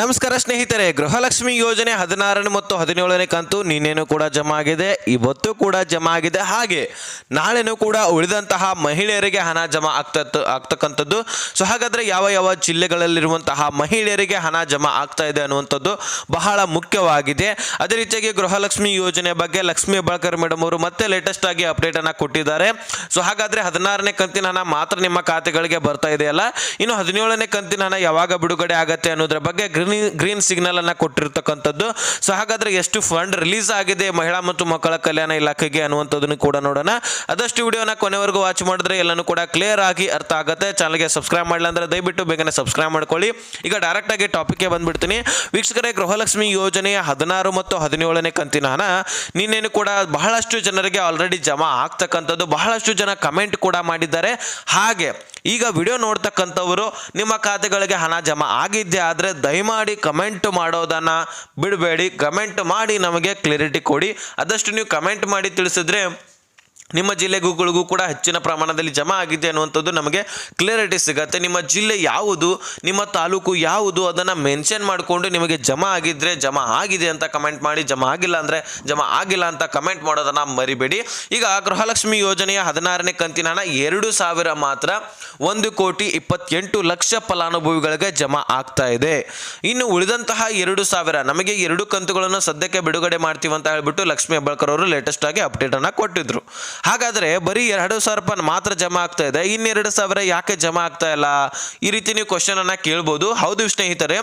ನಮಸ್ಕಾರ ಸ್ನೇಹಿತರೆ, ಗೃಹಲಕ್ಷ್ಮಿ ಯೋಜನೆ ಹದಿನಾರನೇ ಮತ್ತು ಹದಿನೇಳನೇ ಕಂತು ನಿನ್ನೆನೂ ಕೂಡ ಜಮಾ ಆಗಿದೆ, ಇವತ್ತು ಕೂಡ ಜಮಾ ಆಗಿದೆ. ಹಾಗೆ ನಾಳೆನೂ ಕೂಡ ಉಳಿದಂತಹ ಮಹಿಳೆಯರಿಗೆ ಹಣ ಜಮಾ ಆಗ್ತಾ ಆಗ್ತಕ್ಕಂಥದ್ದು. ಸೊ ಹಾಗಾದ್ರೆ ಯಾವ ಯಾವ ಜಿಲ್ಲೆಗಳಲ್ಲಿರುವಂತಹ ಮಹಿಳೆಯರಿಗೆ ಹಣ ಜಮಾ ಆಗ್ತಾ ಇದೆ ಅನ್ನುವಂಥದ್ದು ಬಹಳ ಮುಖ್ಯವಾಗಿದೆ. ಅದೇ ರೀತಿಯಾಗಿ ಗೃಹಲಕ್ಷ್ಮಿ ಯೋಜನೆ ಬಗ್ಗೆ ಲಕ್ಷ್ಮಿ ಹೆಬ್ಬಾಳ್ಕರ್ ಮೇಡಮ್ ಅವರು ಮತ್ತೆ ಲೇಟೆಸ್ಟ್ ಆಗಿ ಅಪ್ಡೇಟ್ ಅನ್ನ ಕೊಟ್ಟಿದ್ದಾರೆ. ಸೊ ಹಾಗಾದ್ರೆ ಹದಿನಾರನೇ ಕಂತಿನ ಹಣ ಮಾತ್ರ ನಿಮ್ಮ ಖಾತೆಗಳಿಗೆ ಬರ್ತಾ ಇದೆಯಲ್ಲ? ಇನ್ನು ಹದಿನೇಳನೇ ಕಂತಿನ ಹಣ ಯಾವಾಗ ಬಿಡುಗಡೆ ಆಗತ್ತೆ ಅನ್ನೋದ್ರ ಬಗ್ಗೆ ಗ್ರೀನ್ ಗ್ರೀನ್ ಸಿಗ್ನಲ್ ಅನ್ನ ಕೊಟ್ಟಿರ್ತಕ್ಕಂಥದ್ದು. ಸೊ ಹಾಗಾದ್ರೆ ಎಷ್ಟು ಫಂಡ್ ರಿಲೀಸ್ ಆಗಿದೆ ಮಹಿಳಾ ಮತ್ತು ಮಕ್ಕಳ ಕಲ್ಯಾಣ ಇಲಾಖೆಗೆ ಅನ್ನುವಂಥದ್ದನ್ನು ಕೂಡ ನೋಡೋಣ. ಆದಷ್ಟು ವಿಡಿಯೋನ ಕೊನೆವರೆಗೂ ವಾಚ್ ಮಾಡಿದ್ರೆ ಎಲ್ಲನೂ ಕೂಡ ಕ್ಲಿಯರ್ ಆಗಿ ಅರ್ಥ ಆಗುತ್ತೆ. ಚಾನಲ್ಗೆ ಸಬ್ಸ್ಕ್ರೈಬ್ ಮಾಡಿಲ್ಲ ಅಂದ್ರೆ ದಯವಿಟ್ಟು ಬೇಗನೆ ಸಬ್ಸ್ಕ್ರೈಬ್ ಮಾಡ್ಕೊಳ್ಳಿ. ಈಗ ಡೈರೆಕ್ಟ್ ಆಗಿ ಟಾಪಿಕ್ಗೆ ಬಂದ್ಬಿಡ್ತೀನಿ. ವೀಕ್ಷಕರೇ, ಗೃಹಲಕ್ಷ್ಮಿ ಯೋಜನೆಯ ಹದಿನಾರು ಮತ್ತು ಹದಿನೇಳನೇ ಕಂತಿನ ಹಣ ನಿನ್ನೇನು ಕೂಡ ಬಹಳಷ್ಟು ಜನರಿಗೆ ಆಲ್ರೆಡಿ ಜಮಾ ಆಗ್ತಕ್ಕಂಥದ್ದು. ಬಹಳಷ್ಟು ಜನ ಕಮೆಂಟ್ ಕೂಡ ಮಾಡಿದ್ದಾರೆ. ಹಾಗೆ, ಈಗ ವಿಡಿಯೋ ನೋಡ್ತಕ್ಕಂಥವರು ನಿಮ್ಮ ಖಾತೆಗಳಿಗೆ ಹಣ ಜಮಾ ಆಗಿದ್ದೆ ಆದರೆ ದಯಮಾಡಿ ಕಮೆಂಟ್ ಮಾಡೋದನ್ನು ಬಿಡಬೇಡಿ. ಕಮೆಂಟ್ ಮಾಡಿ ನಮಗೆ ಕ್ಲಿಯರಿಟಿ ಕೊಡಿ. ಆದಷ್ಟು ನೀವು ಕಮೆಂಟ್ ಮಾಡಿ ತಿಳಿಸಿದ್ರೆ ನಿಮ್ಮ ಜಿಲ್ಲೆಗಳಿಗೂ ಕೂಡ ಹೆಚ್ಚಿನ ಪ್ರಮಾಣದಲ್ಲಿ ಜಮಾ ಆಗಿದೆ ಅನ್ನುವಂಥದ್ದು ನಮಗೆ ಕ್ಲಿಯರಿಟಿ ಸಿಗತ್ತೆ. ನಿಮ್ಮ ಜಿಲ್ಲೆ ಯಾವುದು, ನಿಮ್ಮ ತಾಲೂಕು ಯಾವುದು ಅದನ್ನು ಮೆನ್ಷನ್ ಮಾಡಿಕೊಂಡು ನಿಮಗೆ ಜಮಾ ಆಗಿದ್ದರೆ ಜಮಾ ಆಗಿದೆ ಅಂತ ಕಮೆಂಟ್ ಮಾಡಿ, ಜಮಾ ಆಗಿಲ್ಲ ಅಂದರೆ ಜಮಾ ಆಗಿಲ್ಲ ಅಂತ ಕಮೆಂಟ್ ಮಾಡೋದನ್ನು ಮರಿಬೇಡಿ. ಈಗ ಗೃಹಲಕ್ಷ್ಮಿ ಯೋಜನೆಯ ಹದಿನಾರನೇ ಕಂತಿನ ಹಣ ಎರಡು ಸಾವಿರ ಮಾತ್ರ ಒಂದು ಕೋಟಿ ಇಪ್ಪತ್ತೆಂಟು ಲಕ್ಷ ಫಲಾನುಭವಿಗಳಿಗೆ ಜಮಾ ಆಗ್ತಾ ಇದೆ. ಇನ್ನು ಉಳಿದಂತಹ ಎರಡು ಸಾವಿರ, ನಮಗೆ ಎರಡು ಕಂತುಗಳನ್ನು ಸದ್ಯಕ್ಕೆ ಬಿಡುಗಡೆ ಮಾಡ್ತೀವಿ ಅಂತ ಹೇಳ್ಬಿಟ್ಟು ಲಕ್ಷ್ಮೀ ಹೆಬ್ಬಾಳ್ಕರ್ ಅವರು ಲೇಟೆಸ್ಟ್ ಆಗಿ ಅಪ್ಡೇಟ್ ಅನ್ನ ಕೊಟ್ಟಿದ್ರು. ಹಾಗಾದ್ರೆ ಬರೀ ಎರಡು ಸಾವಿರ ರೂಪಾಯಿ ಮಾತ್ರ ಜಮಾ ಆಗ್ತಾ ಇದೆ. ಇನ್ನೆರಡು ಸಾವಿರ ಯಾಕೆ ಜಮಾ ಆಗ್ತಾ ಇಲ್ಲ? ಈ ರೀತಿ ನೀವು ಕ್ವಶನ್ ಅನ್ನ ಕೇಳ್ಬೋದು. ಹೌದು ಸ್ನೇಹಿತರೆ,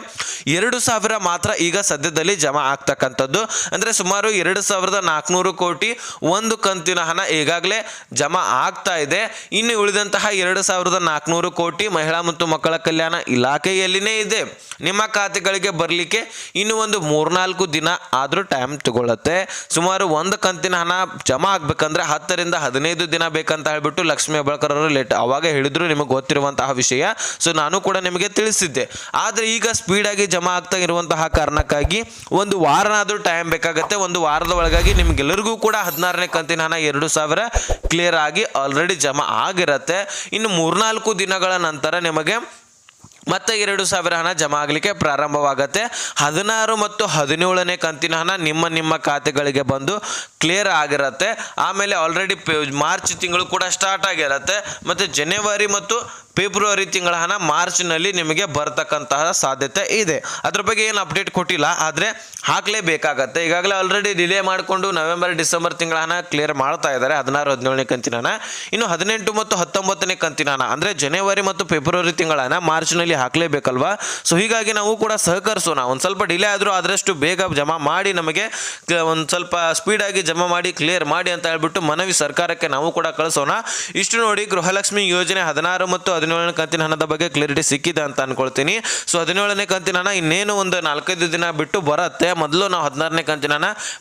ಎರಡು ಸಾವಿರ ಮಾತ್ರ ಈಗ ಸದ್ಯದಲ್ಲಿ ಜಮಾ ಆಗ್ತಕ್ಕಂಥದ್ದು. ಅಂದ್ರೆ ಸುಮಾರು ಎರಡು ಸಾವಿರದ ನಾಲ್ಕುನೂರು ಕೋಟಿ ಒಂದು ಕಂತಿನ ಹಣ ಈಗಾಗಲೇ ಜಮಾ ಆಗ್ತಾ ಇದೆ. ಇನ್ನು ಉಳಿದಂತಹ ಎರಡು ಸಾವಿರದ ನಾಲ್ಕುನೂರು ಕೋಟಿ ಮಹಿಳಾ ಮತ್ತು ಮಕ್ಕಳ ಕಲ್ಯಾಣ ಇಲಾಖೆಯಲ್ಲಿನೇ ಇದೆ, ನಿಮ್ಮ ಖಾತೆಗಳಿಗೆ ಬರಲಿಕ್ಕೆ ಇನ್ನು ಒಂದು ಮೂರ್ನಾಲ್ಕು ದಿನ ಆದರೂ ಟೈಮ್ ತಗೊಳ್ಳುತ್ತೆ ಸುಮಾರು ಒಂದು ಕಂತಿನ ಹಣ ಜಮಾ ಆಗ್ಬೇಕಂದ್ರೆ ಹತ್ತರಿಂದ ಹದಿನೈದು ದಿನ ಬೇಕಂತ ಹೇಳ್ಬಿಟ್ಟು ಲಕ್ಷ್ಮಿ ಹೆಬ್ಬಾಳ್ಕರ್ ಅವರು ಲೇಟ್ ಅವಾಗ ಹೇಳಿದ್ರು ನಿಮಗೆ ಗೊತ್ತಿರುವಂತಹ ವಿಷಯ. ಸೊ ನಾನು ಕೂಡ ನಿಮಗೆ ತಿಳಿಸಿದ್ದೆ. ಆದರೆ ಈಗ ಸ್ಪೀಡಾಗಿ ಜಮಾ ಆಗ್ತಾ ಇರುವಂತಹ ಕಾರಣಕ್ಕಾಗಿ ಒಂದು ವಾರನಾದರೂ ಟೈಮ್ ಬೇಕಾಗುತ್ತೆ. ಒಂದು ವಾರದ ಒಳಗಾಗಿ ನಿಮ್ಗೆಲ್ಲರಿಗೂ ಕೂಡ ಹದಿನಾರನೇ ಕಂತಿನ ಹಣ ಎರಡು ಸಾವಿರ ಕ್ಲಿಯರ್ ಆಗಿ ಆಲ್ರೆಡಿ ಜಮಾ ಆಗಿರತ್ತೆ. ಇನ್ನು ಮೂರ್ನಾಲ್ಕು ದಿನಗಳ ನಂತರ ನಿಮಗೆ ಮತ್ತೆ ಎರಡು ಸಾವಿರ ಹಣ ಜಮಾ ಆಗಲಿಕ್ಕೆ ಪ್ರಾರಂಭವಾಗುತ್ತೆ. ಹದಿನಾರು ಮತ್ತು ಹದಿನೇಳನೇ ಕಂತಿನ ಹಣ ನಿಮ್ಮ ನಿಮ್ಮ ಖಾತೆಗಳಿಗೆ ಬಂದು ಕ್ಲಿಯರ್ ಆಗಿರತ್ತೆ. ಆಮೇಲೆ ಆಲ್ರೆಡಿ ಮಾರ್ಚ್ ತಿಂಗಳು ಕೂಡ ಸ್ಟಾರ್ಟ್ ಆಗಿರುತ್ತೆ. ಮತ್ತು ಜನವರಿ ಮತ್ತು ಫೆಬ್ರವರಿ ತಿಂಗಳ ಹಣ ಮಾರ್ಚ್ನಲ್ಲಿ ನಿಮಗೆ ಬರ್ತಕ್ಕಂತಹ ಸಾಧ್ಯತೆ ಇದೆ. ಅದ್ರ ಬಗ್ಗೆ ಏನು ಅಪ್ಡೇಟ್ ಕೊಟ್ಟಿಲ್ಲ, ಆದರೆ ಹಾಕಲೇಬೇಕಾಗತ್ತೆ. ಈಗಾಗಲೇ ಆಲ್ರೆಡಿ ಡಿಲೇ ಮಾಡಿಕೊಂಡು ನವೆಂಬರ್, ಡಿಸೆಂಬರ್ ತಿಂಗಳ ಹಣ ಕ್ಲಿಯರ್ ಮಾಡ್ತಾ ಇದ್ದಾರೆ. ಹದಿನಾರು, ಹದಿನೇಳನೇ ಕಂತಿನ ಹಣ. ಇನ್ನು ಹದಿನೆಂಟು ಮತ್ತು ಹತ್ತೊಂಬತ್ತನೇ ಕಂತಿನ ಹಣ, ಅಂದರೆ ಜನವರಿ ಮತ್ತು ಫೆಬ್ರವರಿ ತಿಂಗಳ ಹಣ ಮಾರ್ಚ್ನಲ್ಲಿ ಹಾಕಲೇಬೇಕಲ್ವಾ? ಸೊ ಹೀಗಾಗಿ ನಾವು ಕೂಡ ಸಹಕರಿಸೋಣ. ಒಂದು ಸ್ವಲ್ಪ ಡಿಲೇ ಆದರೂ ಆದಷ್ಟು ಬೇಗ ಜಮಾ ಮಾಡಿ ನಮಗೆ ಒಂದು ಸ್ವಲ್ಪ ಸ್ಪೀಡಾಗಿ ಜಮಾ ಮಾಡಿ ಕ್ಲಿಯರ್ ಮಾಡಿ ಅಂತ ಹೇಳ್ಬಿಟ್ಟು ಮನವಿ ಸರ್ಕಾರಕ್ಕೆ ನಾವು ಕೂಡ ಕಳಿಸೋಣ. ಇಷ್ಟು ನೋಡಿ ಗೃಹಲಕ್ಷ್ಮಿ ಯೋಜನೆ ಹದಿನಾರು ಮತ್ತು ಹದಿನೇಳನೇ ಕಂತಿನ ಹಣದ ಬಗ್ಗೆ ಕ್ಲಾರಿಟಿ ಸಿಕ್ಕಿದೆ ಅಂತ ಅನ್ಕೊಳ್ತೀನಿ. ಸೊ ಹದಿನೇಳನೇ ಕಂತಿನ ಹಣ ಇನ್ನೇನು ಒಂದು ನಾಲ್ಕೈದು ದಿನ ಬಿಟ್ಟು ಬರುತ್ತೆ. ಮೊದಲು ನಾವು ಹದಿನಾರನೇ ಕಂತಿನ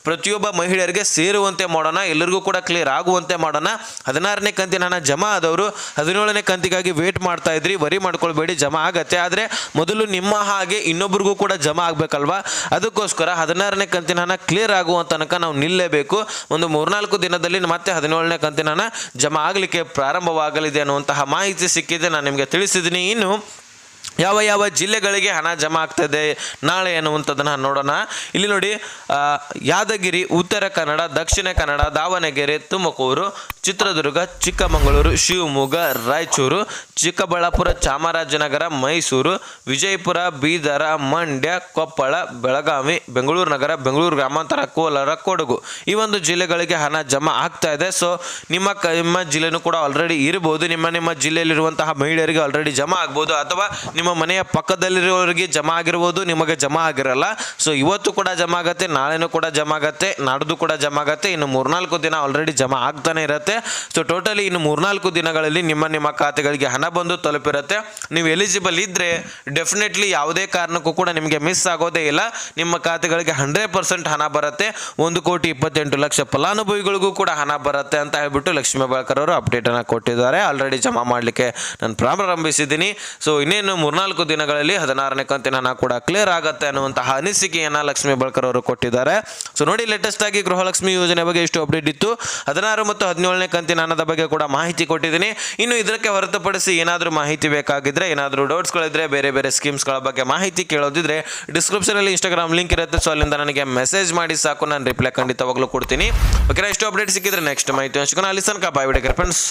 ಪ್ರತಿಯೊಬ್ಬ ಮಹಿಳೆಯರಿಗೆ ಸೇರುವಂತೆ ಮಾಡೋಣ, ಎಲ್ಲರಿಗೂ ಕೂಡ ಕ್ಲಿಯರ್ ಆಗುವಂತೆ ಮಾಡೋಣ. ಹದಿನಾರನೇ ಕಂತಿನ ಹಣ ಜಮಾ ಆದವರು ಹದಿನೇಳನೇ ಕಂತಿಗಾಗಿ ವೇಟ್ ಮಾಡ್ತಾ ಇದ್ರಿ ವರಿ ಮಾಡ್ಕೊಳ್ಬೇಡಿ, ಜಮಾ ಆಗತ್ತೆ. ಆದರೆ ಮೊದಲು ನಿಮ್ಮ ಹಾಗೆ ಇನ್ನೊಬ್ರಿಗೂ ಕೂಡ ಜಮಾ ಆಗಬೇಕಲ್ವಾ? ಅದಕ್ಕೋಸ್ಕರ ಹದಿನಾರನೇ ಕಂತಿನ ಹಣ ಕ್ಲಿಯರ್ ಆಗುವ ತನಕ ನಾವು ನಿಲ್ಲೇಬೇಕು. ಒಂದು ಮೂರ್ನಾಲ್ಕು ದಿನದಲ್ಲಿ ಮತ್ತೆ ಹದಿನೇಳನೇ ಕಂತಿನ ಹಣ ಜಮಾ ಆಗಲಿಕ್ಕೆ ಪ್ರಾರಂಭವಾಗಲಿದೆ ಅನ್ನುವಂತಹ ಮಾಹಿತಿ ಸಿಕ್ಕಿದೆ. ನಾನು ನಿಮಗೆ ತಿಳಿಸಿದ್ದೀನಿ. ಇನ್ನು ಯಾವ ಯಾವ ಜಿಲ್ಲೆಗಳಿಗೆ ಹಣ ಜಮಾ ಆಗ್ತದೆ, ನಾಳೆ ಅನ್ನುವಂಥದ್ದನ್ನು ನೋಡೋಣ. ಇಲ್ಲಿ ನೋಡಿ ಯಾದಗಿರಿ, ಉತ್ತರ ಕನ್ನಡ, ದಕ್ಷಿಣ ಕನ್ನಡ, ದಾವಣಗೆರೆ, ತುಮಕೂರು ಚಿತ್ರದುರ್ಗ, ಚಿಕ್ಕಮಗಳೂರು, ಶಿವಮೊಗ್ಗ, ರಾಯಚೂರು, ಚಿಕ್ಕಬಳ್ಳಾಪುರ, ಚಾಮರಾಜನಗರ, ಮೈಸೂರು, ವಿಜಯಪುರ, ಬೀದರ, ಮಂಡ್ಯ, ಕೊಪ್ಪಳ, ಬೆಳಗಾವಿ, ಬೆಂಗಳೂರು ನಗರ, ಬೆಂಗಳೂರು ಗ್ರಾಮಾಂತರ, ಕೋಲಾರ, ಕೊಡಗು. ಈ ಒಂದು ಜಿಲ್ಲೆಗಳಿಗೆ ಹಣ ಜಮಾ ಆಗ್ತಾ ಇದೆ. ಸೊ ನಿಮ್ಮ ಕ, ನಿಮ್ಮ ಜಿಲ್ಲೆನೂ ಕೂಡ ಆಲ್ರೆಡಿ ಇರ್ಬೋದು. ನಿಮ್ಮ ನಿಮ್ಮ ಜಿಲ್ಲೆಯಲ್ಲಿರುವಂತಹ ಮಹಿಳೆಯರಿಗೆ ಆಲ್ರೆಡಿ ಜಮಾ ಆಗ್ಬೋದು. ಅಥವಾ ನಿಮ್ಮ ಮನೆಯ ಪಕ್ಕದಲ್ಲಿರುವವರಿಗೆ ಜಮಾ ಆಗಿರ್ಬೋದು. ನಿಮಗೆ ಜಮಾ ಆಗಿರಲ್ಲ. ಸೊ ಇವತ್ತು ಕೂಡ ಜಮಾ ಆಗತ್ತೆ, ನಾಳೆನೂ ಕೂಡ ಜಮಾ ಆಗತ್ತೆ, ನಾಡ್ದು ಕೂಡ ಜಮಾ ಆಗತ್ತೆ. ಇನ್ನು ಮೂರ್ನಾಲ್ಕು ದಿನ ಆಲ್ರೆಡಿ ಜಮಾ ಆಗ್ತಾನೆ ಇರುತ್ತೆ. ಸೊ ಟೋಟಲಿ ಇನ್ನು ಮೂರ್ನಾಲ್ಕು ದಿನಗಳಲ್ಲಿ ನಿಮ್ಮ ನಿಮ್ಮ ಖಾತೆಗಳಿಗೆ ಹಣ ಬಂದು ತಲುಪಿರುತ್ತೆ. ನೀವು ಎಲಿಜಿಬಲ್ ಇದ್ದರೆ ಡೆಫಿನೆಟ್ಲಿ ಯಾವುದೇ ಕಾರಣಕ್ಕೂ ಕೂಡ ನಿಮಗೆ ಮಿಸ್ ಆಗೋದೇ ಇಲ್ಲ. ನಿಮ್ಮ ಖಾತೆಗಳಿಗೆ ಹಂಡ್ರೆಡ್ ಪರ್ಸೆಂಟ್ ಹಣ ಬರುತ್ತೆ. ಒಂದು ಕೋಟಿ ಇಪ್ಪತ್ತೆಂಟು ಲಕ್ಷ ಫಲಾನುಭವಿಗಳಿಗೂ ಕೂಡ ಹಣ ಬರುತ್ತೆ ಅಂತ ಹೇಳ್ಬಿಟ್ಟು ಲಕ್ಷ್ಮೀ ಬಾಳ್ಕರ್ ಅವರು ಅಪ್ಡೇಟನ್ನು ಕೊಟ್ಟಿದ್ದಾರೆ. ಆಲ್ರೆಡಿ ಜಮಾ ಮಾಡಲಿಕ್ಕೆ ನಾನು ಪ್ರಾರಂಭಿಸಿದ್ದೀನಿ. ಸೊ ಇನ್ನೇನು ಮೂರ್ನಾಲ್ಕು ದಿನಗಳಲ್ಲಿ ಹದಿನಾರನೇ ಕಂತಿನ ಹಣ ಕೂಡ ಕ್ಲಿಯರ್ ಆಗುತ್ತೆ ಅನ್ನುವಂತಹ ಅನಿಸಿಕೆಯನ್ನು ಲಕ್ಷ್ಮೀ ಬಾಳ್ಕರ್ ಅವರು ಕೊಟ್ಟಿದ್ದಾರೆ. ಸೊ ನೋಡಿ ಲೇಟೆಸ್ಟ್ ಆಗಿ ಗೃಹಲಕ್ಷ್ಮಿ ಯೋಜನೆ ಬಗ್ಗೆ ಎಷ್ಟು ಅಪ್ಡೇಟ್ ಇತ್ತು. ಹದಿನಾರು ಮತ್ತು ಹದಿನೇಳನೇ ಹದಿನೇಳನೇ ಕಂತಿನ ಹಣದ ಬಗ್ಗೆ ಕೂಡ ಮಾಹಿತಿ ಕೊಟ್ಟಿದ್ದೀನಿ. ಇನ್ನು ಇದಕ್ಕೆ ಹೊರತುಪಡಿಸಿ ಏನಾದರೂ ಮಾಹಿತಿ ಬೇಕಾಗಿದ್ರೆ, ಏನಾದರೂ ಡೌಟ್ಸ್ಗಳಿದ್ರೆ ಬೇರೆ ಬೇರೆ ಸ್ಕೀಮ್ಸ್ಗಳ ಬಗ್ಗೆ ಮಾಹಿತಿ ಕೇಳೋದಿದ್ರೆ ಡಿಸ್ಕ್ರಿಪ್ಷನಲ್ಲಿ ಇನ್ಸ್ಟಾಗ್ರಾಮ್ ಲಿಂಕ್ ಇರುತ್ತೆ. ಸೊ ಅಲ್ಲಿಂದ ನನಗೆ ಮೆಸೇಜ್ ಮಾಡಿ ಸಾಕು. ನಾನು ರಿಪ್ಲೈ ಖಂಡಿತವಾಗ್ಲೂ ಕೊಡ್ತೀನಿ. ಓಕೆ ಇಷ್ಟು ಅಪ್ಡೇಟ್ ಸಿಕ್ಕಿದ್ರೆ ನೆಕ್ಸ್ಟ್ ಮಾಹಿತಿ ಹಂಚ್ಕೊಂಡು ಅಲ್ಲಿ ತನಕ ಬಾಯ್ ಬಿಡಕ್ಕೆ ಫ್ರೆಂಡ್ಸ್